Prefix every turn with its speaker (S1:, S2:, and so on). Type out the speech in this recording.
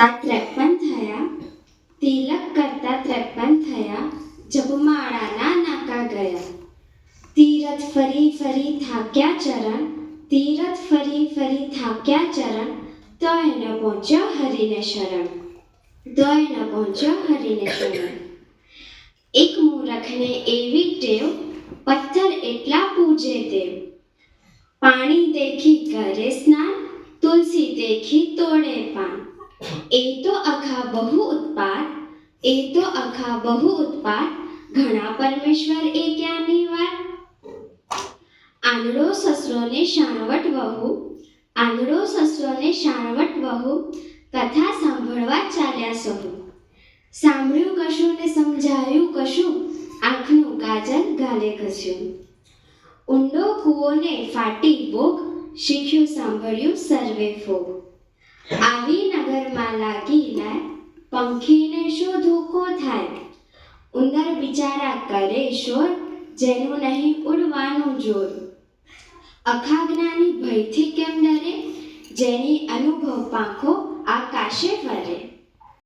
S1: કરતા ત્રેપન થયા, તિલક કરતા ત્રેપન થયા, જપમાળાના નાકા ગયા. તીરથ ફરી ફરી થાક્યા ચરણ, તીરથ ફરી ફરી થાક્યા ચરણ તોય ન પહોંચ્યો હરિને શરણ. તો એને પહોંચ્યો હરિને શરણ. એક મૂરખને એવી ટેવ, પથ્થર એટલા પૂજે તેવ પાણી દેખી કરે સ્નાન, તુલસી દેખી તોડે પાન. એ અખા બહુ ઉત્પાદ એ અખા બહુ ઉત્પાદ ઘણા પરમેશ્વર એ ક્યાંની વાત આંધળો સસરોને શાણવટ વહુ, આંધળો સસરોને શાણવટ વહુ, કથા સાંભળવા ચાલ્યા સહુ. સાંભળ્યું કશું ને સમજાયું કશું, આંખનું કાજલ ગાલે ઘસ્યું. ઊંડો કૂવોને ફાટી બોગ શીખ્યું સાંભળ્યું સર્વે ફોગ આવી લાય પંખીને શું ધોકો થાય? ઉંદર બિચારા કરે શોર, જેનું નહીં ઉડવાનું જોર. અખા જ્ઞાની ભયથી કેમ ડરે? જેની અનુભવ પાંખો આકાશે